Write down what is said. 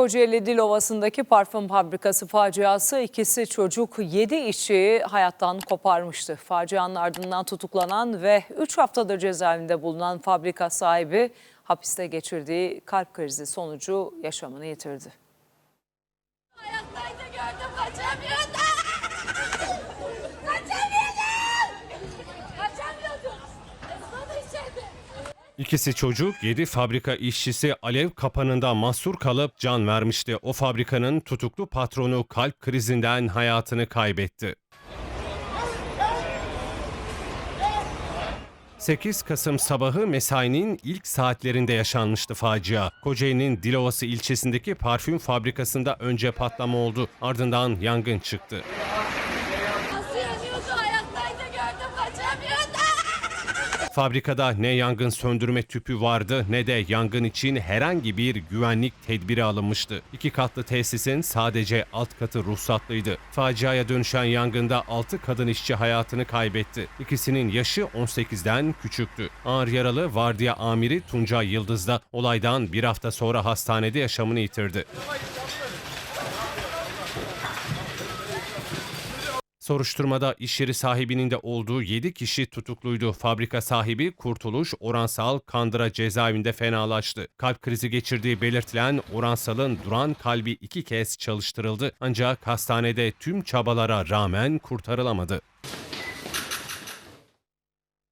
Kocaeli Dilovası'ndaki parfüm fabrikası faciası ikisi çocuk 7 işçiyi hayattan koparmıştı. Facianın ardından tutuklanan ve 3 haftadır cezaevinde bulunan fabrika sahibi hapiste geçirdiği kalp krizi sonucu yaşamını yitirdi. İkisi çocuk, 7 fabrika işçisi alev kapanında mahsur kalıp can vermişti. O fabrikanın tutuklu patronu kalp krizinden hayatını kaybetti. 8 Kasım sabahı mesainin ilk saatlerinde yaşanmıştı facia. Kocaeli'nin Dilovası ilçesindeki parfüm fabrikasında önce patlama oldu, ardından yangın çıktı. Fabrikada ne yangın söndürme tüpü vardı ne de yangın için herhangi bir güvenlik tedbiri alınmıştı. İki katlı tesisin sadece alt katı ruhsatlıydı. Faciaya dönüşen yangında 6 kadın işçi hayatını kaybetti. İkisinin yaşı 18'den küçüktü. Ağır yaralı vardiya amiri Tuncay Yıldız da olaydan bir hafta sonra hastanede yaşamını yitirdi. Soruşturmada iş yeri sahibinin de olduğu 7 kişi tutukluydu. Fabrika sahibi Kurtuluş Oransal Kandıra cezaevinde fenalaştı. Kalp krizi geçirdiği belirtilen Oransal'ın duran kalbi iki kez çalıştırıldı. Ancak hastanede tüm çabalara rağmen kurtarılamadı.